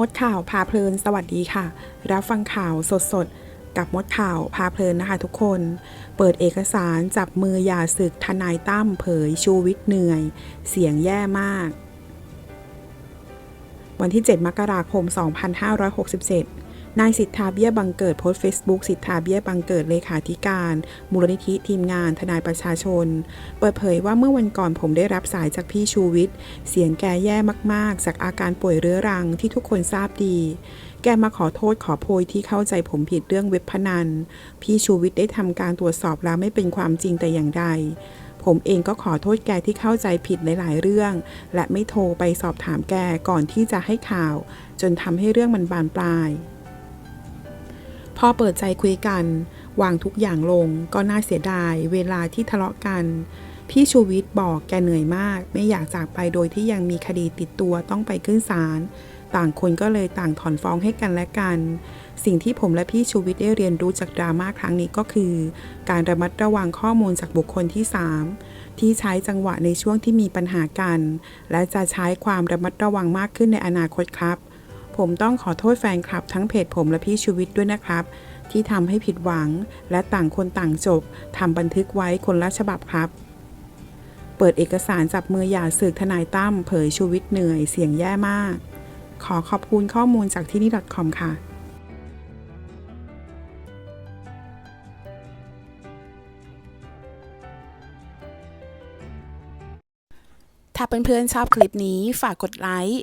มดข่าวพาเพลินสวัสดีค่ะ รับฟังข่าวสดๆกับมดข่าวพาเพลินนะคะทุกคน เปิดเอกสารจับมืออย่าศึกทนายตั้มเผยชูวิทย์เหนื่อย เสียงแย่มาก วันที่ 7 มกราคม 2567 นายสิทธาเบี้ยบังเกิดโพสต์เฟซบุ๊กสิทธาเบี้ยบังเกิดเลขาธิการ มูลนิธิทีมงาน ทนายประชาชน เปิดเผยว่าเมื่อวันก่อนผมได้รับสายจากพี่ชูวิทย์ เสียงแกแย่มากๆ จากอาการป่วยเรื้อรังที่ทุกคนทราบดี แกมาขอโทษขอโพยที่เข้าใจผมผิดเรื่องเว็บพนัน พี่ชูวิทย์ได้ทำการตรวจสอบแล้วไม่เป็นความจริงแต่อย่างใดผมเองก็ขอโทษแกที่เข้าใจผิดหลาย ๆ เรื่อง และไม่โทรไปสอบถามแกก่อนที่จะให้ข่าว จนทำให้เรื่องมันบานปลาย พอเปิดใจคุยกัน วางทุกอย่างลง ก็น่าเสียดาย เวลาที่ทะเลาะกัน พี่ชูวิทย์บอกแกเหนื่อยมาก ไม่อยากจากไปโดยที่ยังมีคดีติดตัวต้องไปขึ้นศาลต่างคนก็เลยต่างถอนฟ้องให้กันและกัน สิ่งที่ผมและพี่ชูวิทย์ได้เรียนรู้จากดราม่าครั้งนี้ก็คือ การระมัดระวังข้อมูลจากบุคคลที่ 3 ที่ใช้จังหวะในช่วงที่มีปัญหากัน และจะใช้ความระมัดระวังมากขึ้นในอนาคตครับ ผมต้องขอโทษแฟนคลับทั้งเพจผมและพี่ชูวิทย์ด้วยนะครับ ที่ทำให้ผิดหวัง และต่างคนต่างจบทำบันทึกไว้คนละฉบับครับ เปิดเอกสารจับมือหย่าศึกทนายตั้มเผยชูวิทย์เหนื่อยเสียงแย่มาก ขอขอบคุณข้อมูลจากที่นี่ .com ค่ะถ้าเพื่อนๆชอบคลิปนี้ฝากกดไลค์